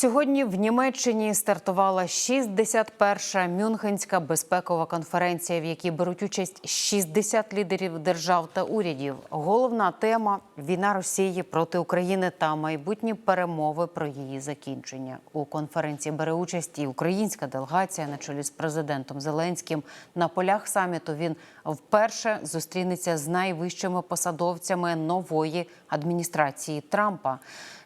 Сьогодні в Німеччині стартувала 61-ша Мюнхенська безпекова конференція, в якій беруть участь 60 лідерів держав та урядів. Головна тема війна Росії проти України та майбутні перемови про її закінчення. У конференції бере участь і українська делегація на чолі з президентом Зеленським. На полях саміту він вперше зустрінеться з найвищими посадовцями нової адміністрації Трампа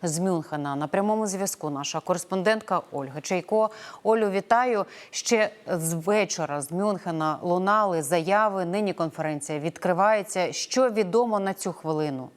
з Мюнхена. На прямому зв'язку наша кореспондентка Ольга Чайко. Олю, вітаю. Ще з вечора з Мюнхена лунали заяви. Нині конференція відкривається. Що відомо на цю хвилину?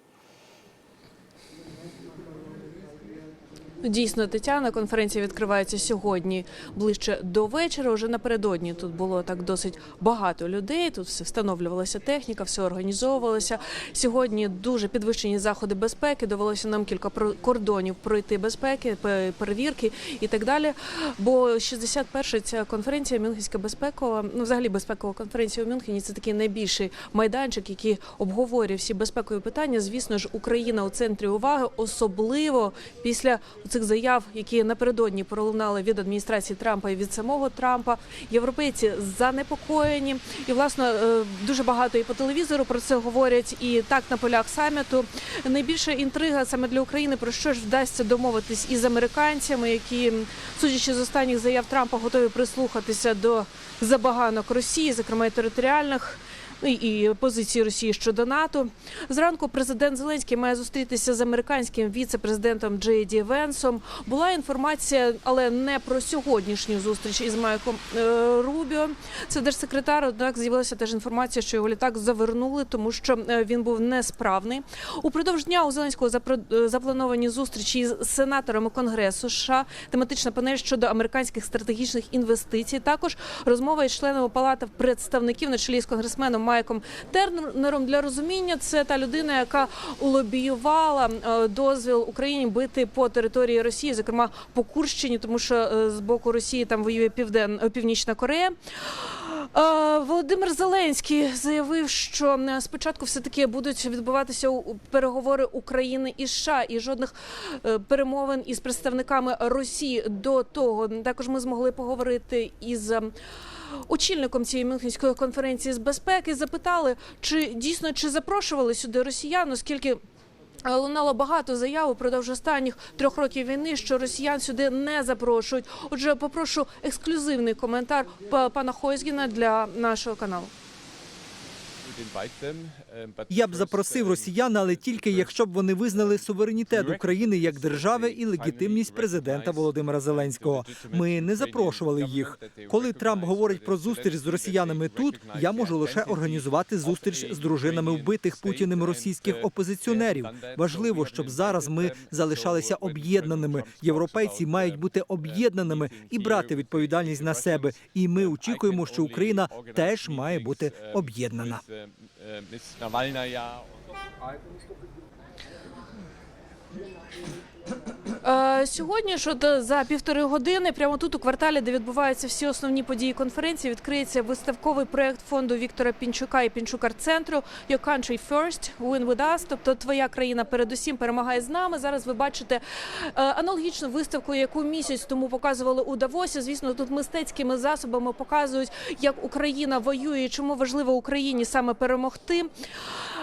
Дійсно, Тетяна, конференція відкривається сьогодні ближче до вечора. Уже напередодні тут було так досить багато людей. Тут все встановлювалася техніка, все організовувалося. Сьогодні дуже підвищені заходи безпеки. Довелося нам кілька кордонів пройти безпеки, перевірки і так далі. Бо 61-ша ця конференція Мюнхенська безпекова, ну взагалі безпекова конференція у Мюнхені це такий найбільший майданчик, який обговорює всі безпекові питання. Звісно ж, Україна у центрі уваги, особливо після цих заяв, які напередодні пролунали від адміністрації Трампа і від самого Трампа. Європейці занепокоєні, і власне е, дуже багато і по телевізору про це говорять. І так на полях саміту найбільша інтрига саме для України про що ж вдасться домовитись із американцями, які, судячи з останніх заяв Трампа, готові прислухатися до забаганок Росії, зокрема і територіальних. Ну, і позиції Росії щодо НАТО. Зранку президент Зеленський має зустрітися з американським віце-президентом Джей Ді Венсом. Була інформація, але не про сьогоднішню зустріч із Майком е, Рубіо. Це держсекретар. Однак з'явилася теж інформація, що його літак завернули, тому що е, він був несправний. Упродовж дня у Зеленського е, заплановані зустрічі з сенаторами Конгресу США, тематична панель щодо американських стратегічних інвестицій. Також розмова із членами палати представників на чолі з конгресменом Майком Тернером для розуміння. Це та людина, яка лобіювала е, дозвіл Україні бити по території Росії, зокрема по Курщині, тому що е, з боку Росії там воює Півден е, Північна Корея. Володимир Зеленський заявив, що спочатку все таки будуть відбуватися переговори України і США, і жодних перемовин із представниками Росії до того. Також ми змогли поговорити із. Очільником цієї Мюнхенської конференції з безпеки запитали, чи дійсно чи запрошували сюди росіян, оскільки е, Лунало багато заяв упродовж останніх трьох років війни, що росіян сюди не запрошують. Отже, попрошу ексклюзивний коментар пана Хойзгіна для нашого каналу. Я б запросив росіян, але тільки якщо б вони визнали суверенітет України як держави і легітимність президента Володимира Зеленського. Ми не запрошували їх. Коли Трамп говорить про зустріч з росіянами тут, я можу лише організувати зустріч з дружинами вбитих путіним російських опозиціонерів. Важливо, щоб зараз ми залишалися об'єднаними. Європейці мають бути об'єднаними і брати відповідальність на себе. І ми очікуємо, що Україна теж має бути об'єднана. diese äh, Miss Nawalnaja. Und Сьогодні ж от е, за півтори години, прямо тут у кварталі, де відбуваються всі основні події конференції, відкриється виставковий проект фонду Віктора Пінчука і Пінчукар центру «Your country first, win with us», тобто твоя країна передусім перемагає з нами. Зараз ви бачите е, аналогічну виставку, яку місяць тому показували у Давосі. Звісно, тут мистецькими засобами показують, як Україна воює, чому важливо Україні саме перемогти.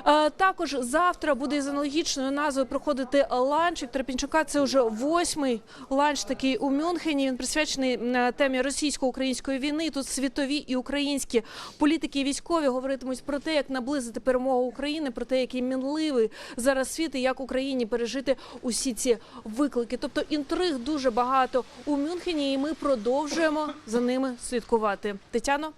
Е, Також завтра буде із аналогічною назвою проходити ланч Віктора Пінчука. Це вже восьмий ланч такий у Мюнхені. Він присвячений е, темі російсько-української війни. Тут світові і українські політики і військові говоритимуть про те, як наблизити перемогу України, про те, який мінливий зараз світ і як Україні пережити усі ці виклики. Тобто інтриг дуже багато у Мюнхені, і ми продовжуємо за ними слідкувати. Тетяно.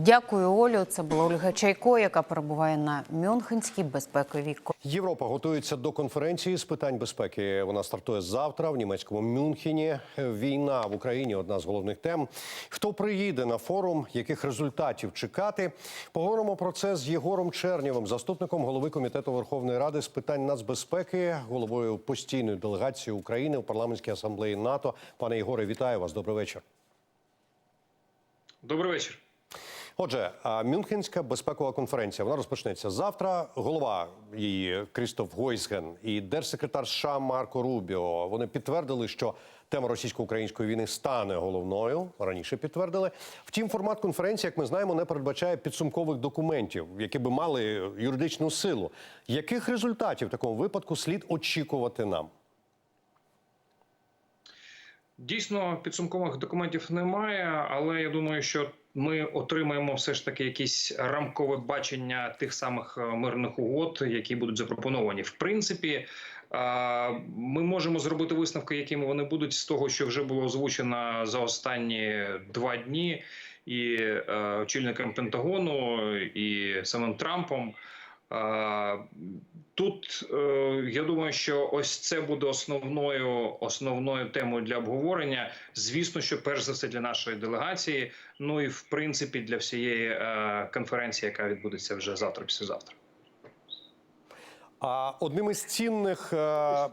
Дякую, Олю. Це була Ольга Чайко, яка перебуває на Мюнхенській безпековій Європа готується до конференції з питань безпеки. Вона стартує завтра в німецькому Мюнхені. Війна в Україні одна з головних тем. Хто приїде на форум, яких результатів чекати? Поговоримо про це з Єгором Чернєвим, заступником голови комітету Верховної Ради з питань нацбезпеки, головою постійної делегації України у парламентській асамблеї НАТО. Пане Єгоре, вітаю вас. Добрий вечір. Добрий вечір. Отже, Мюнхенська безпекова конференція вона розпочнеться завтра. Голова її Крістоф Гойсген і держсекретар США Марко Рубіо вони підтвердили, що тема російсько-української війни стане головною. Раніше підтвердили. Втім, формат конференції, як ми знаємо, не передбачає підсумкових документів, які би мали юридичну силу. Яких результатів в такому випадку слід очікувати нам? Дійсно, підсумкових документів немає, але я думаю, що ми отримаємо все ж таки якісь рамкове бачення тих самих е, мирних угод, які будуть запропоновані. В принципі, е, ми можемо зробити висновки, якими вони будуть з того, що вже було озвучено за останні два дні, і е, очільником Пентагону, і самим Трампом. Тут е, я думаю, що ось це буде основною основною темою для обговорення. Звісно, що перш за все для нашої делегації, ну і в принципі для всієї е, конференції, яка відбудеться вже завтра, післязавтра. А одним із цінних е,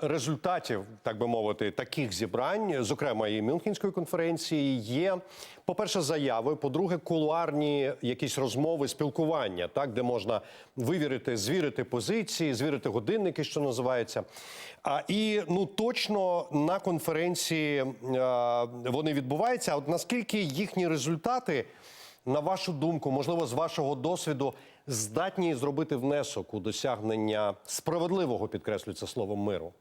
результатів, так би мовити, таких зібрань, зокрема і Мюнхенської конференції, є, по-перше, заяви, по-друге, кулуарні якісь розмови, спілкування, так де можна вивірити, звірити позиції, звірити годинники, що називається. А і ну точно на конференції е, вони відбуваються. А от наскільки їхні результати? На вашу думку, можливо, з вашого досвіду здатні зробити внесок у досягнення справедливого, підкреслюю це словом, миру?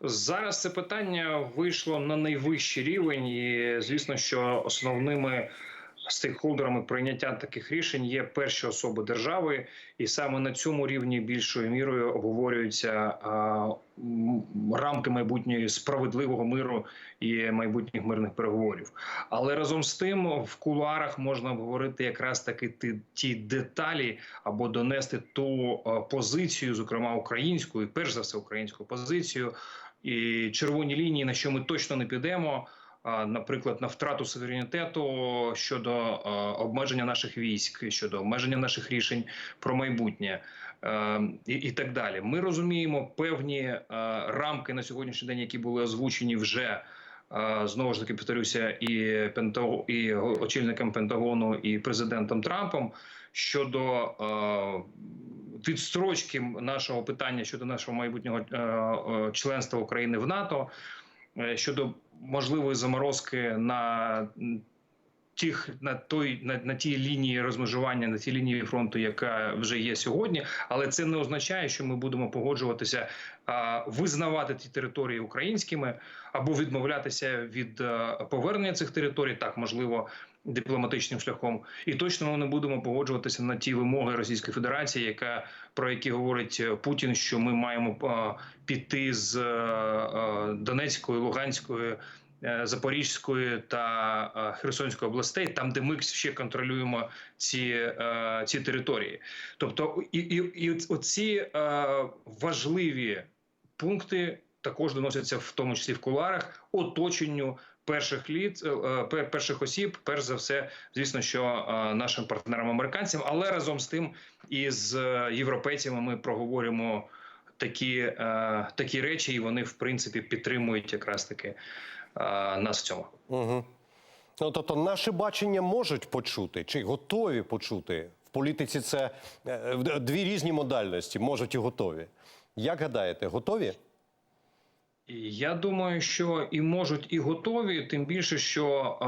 Зараз це питання вийшло на найвищий рівень, і звісно, що основними стейкхолдерами прийняття таких рішень є перші особи держави, і саме на цьому рівні більшою мірою обговорюються рамки майбутньої справедливого миру і майбутніх мирних переговорів. Але разом з тим в кулуарах можна обговорити якраз таки ті, ті деталі або донести ту позицію, зокрема українську, і перш за все українську позицію і червоні лінії, на що ми точно не підемо. Наприклад, на втрату суверенітету щодо обмеження наших військ, щодо обмеження наших рішень про майбутнє е, і, так далі. Ми розуміємо певні е, рамки на сьогоднішній день, які були озвучені вже е, знову ж таки повторюся, і Пентаго, і очільником Пентагону, і президентом Трампом щодо відстрочки нашого питання щодо нашого майбутнього е, е, членства України в НАТО, е, щодо можливої заморозки на тих на той на, на тій лінії розмежування, на тій лінії фронту, яка вже є сьогодні, але це не означає, що ми будемо погоджуватися а, визнавати ті території українськими або відмовлятися від а, повернення цих територій, так можливо. Дипломатичним шляхом, і точно ми не будемо погоджуватися на ті вимоги Російської Федерації, яка про які говорить е, Путін, що ми маємо а, піти з е, е, Донецької, Луганської, е, Запорізької та е, Херсонської областей, там де ми ще контролюємо ці, е, ці території. Тобто, і, і, і оці е, важливі пункти також доносяться в тому числі в куларах оточенню. Перших літ е, е, перших осіб, перш за все, звісно, що е, нашим партнерам американцям, але разом з тим і з європейцями ми проговоримо такі, такі речі, і вони в принципі підтримують якраз таки нас в цьому. Угу. Ну, тобто, наше бачення можуть почути чи готові почути в політиці. Це дві різні модальності, можуть і готові. Як гадаєте, готові? Я думаю, що і можуть, і готові, тим більше, що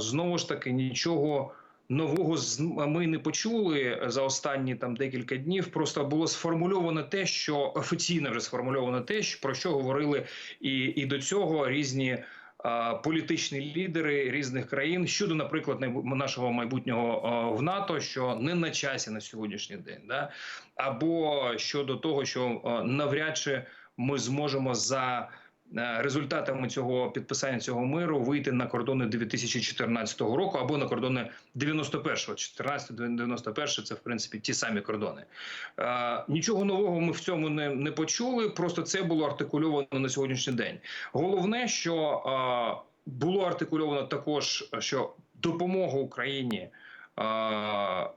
знову ж таки нічого нового ми не почули за останні там декілька днів. Просто було сформульовано те, що офіційно вже сформульовано те, про що говорили і, і до цього різні. Політичні лідери різних країн щодо, наприклад, нашого майбутнього в НАТО, що не на часі на сьогоднішній день, да або щодо того, що навряд чи ми зможемо за результатами цього підписання цього миру вийти на кордони 2014 року або на кордони 91-го. 14-91 – це в принципі ті самі кордони. Е, Нічого нового ми в цьому не, не почули. Просто це було артикульовано на сьогоднішній день. Головне, що е, було артикульовано також, що допомога Україні. е, е,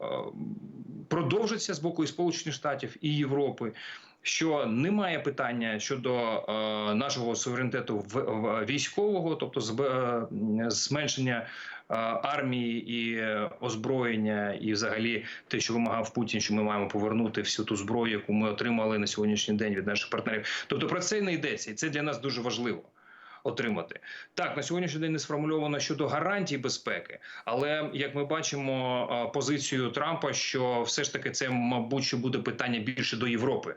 Продовжиться з боку і Сполучених Штатів і Європи, що немає питання щодо е, нашого суверенітету в, в військового, тобто зб- е, зменшення е, армії і озброєння, і взагалі те, що вимагав Путін, що ми маємо повернути всю ту зброю, яку ми отримали на сьогоднішній день від наших партнерів. Тобто про це не йдеться, і це для нас дуже важливо. Отримати так на сьогоднішній день не сформульовано щодо гарантій безпеки, але як ми бачимо е, позицію Трампа, що все ж таки це, мабуть, буде питання більше до Європи.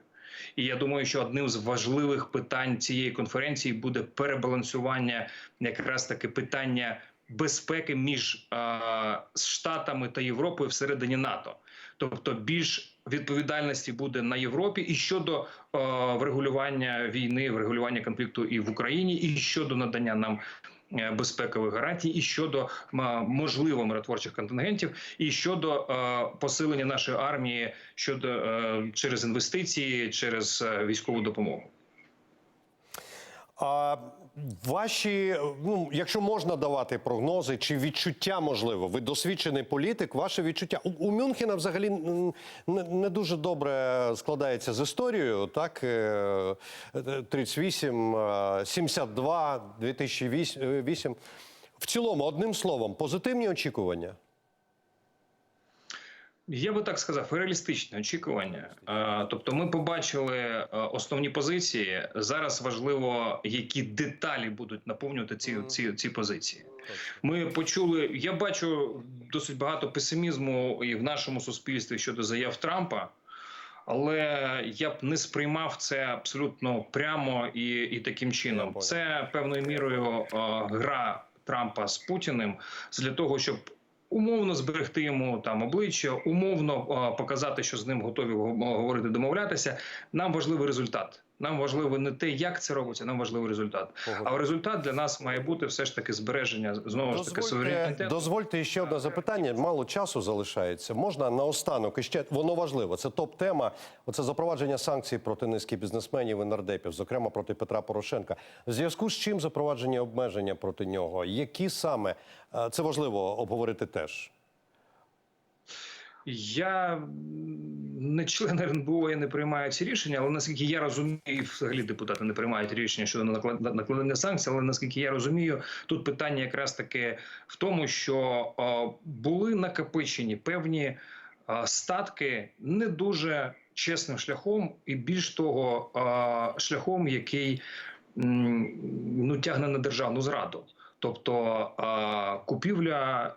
І я думаю, що одним з важливих питань цієї конференції буде перебалансування якраз таки питання безпеки між е, Штатами та Європою всередині НАТО. Тобто більш відповідальності буде на Європі і щодо е, врегулювання війни, врегулювання конфлікту і в Україні, і щодо надання нам безпекових гарантій, і щодо можливо миротворчих контингентів, і щодо е, посилення нашої армії щодо е, через інвестиції, через е, військову допомогу. Ваші, ну якщо можна давати прогнози чи відчуття, можливо, ви досвідчений політик, ваше відчуття у, у Мюнхена взагалі не, не дуже добре складається з історією. Так Е, е, 38, е, 72, 2008. В цілому, одним словом, позитивні очікування. Я би так сказав, реалістичне очікування. Е, Тобто, ми побачили е, основні позиції. Зараз важливо, які деталі будуть наповнювати ці, ці, ці позиції. Ми почули. Я бачу досить багато песимізму і в нашому суспільстві щодо заяв Трампа. Але я б не сприймав це абсолютно прямо і, і таким чином. Це певною мірою е, гра Трампа з Путіним для того, щоб умовно зберегти йому там обличчя, умовно показати, що з ним готові го- говорити, домовлятися. Нам важливий результат. Нам важливо не те, як це робиться, нам важливий результат. А результат для нас має бути все ж таки збереження знову ж таки Дозвольте, суверенітету. дозвольте ще одне запитання. Мало часу залишається. Можна наостанок і ще воно важливо. Це топ-тема. Оце запровадження санкцій проти низки бізнесменів і нардепів, зокрема проти Петра Порошенка. В зв'язку з чим запровадження обмеження проти нього? Які саме Е, це важливо обговорити теж. Я не член РНБО, я не приймаю ці рішення, але наскільки я розумію, і взагалі депутати не приймають рішення щодо наклад- накладення санкцій. Але наскільки я розумію, тут питання якраз таки в тому, що були накопичені певні статки не дуже чесним шляхом, і більш того, шляхом, який ну тягне на державну зраду. Тобто купівля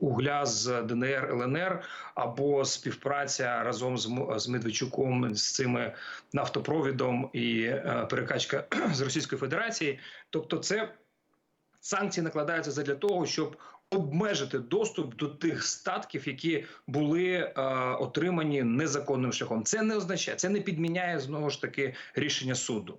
угля з ДНР ЛНР або співпраця разом з, з Медведчуком з цими нафтопровідом і е, перекачка з Російської Федерації. Тобто, це санкції накладаються задля того, щоб обмежити доступ до тих статків, які були е, отримані незаконним шляхом. Це не означає, це не підміняє знову ж таки рішення суду.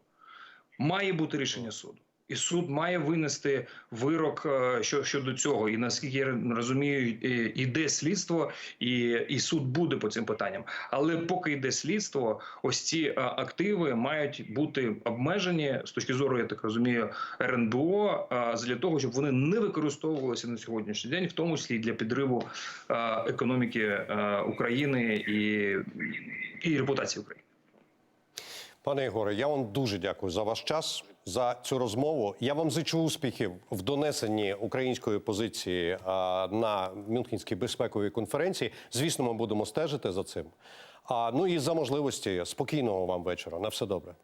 Має бути рішення суду. І суд має винести вирок е, що, щодо цього. І наскільки я розумію, іде слідство, і, і суд буде по цим питанням. Але поки йде слідство, ось ці е, активи мають бути обмежені з точки зору, я так розумію, РНБО е, для того, щоб вони не використовувалися на сьогоднішній день, в тому числі для підриву економіки України і, і репутації України. Пане Ігоре, я вам дуже дякую за ваш час, за цю розмову. Я вам зичу успіхів в донесенні української позиції на Мюнхенській безпековій конференції. Звісно, ми будемо стежити за цим. А ну і за можливості спокійного вам вечора. На все добре.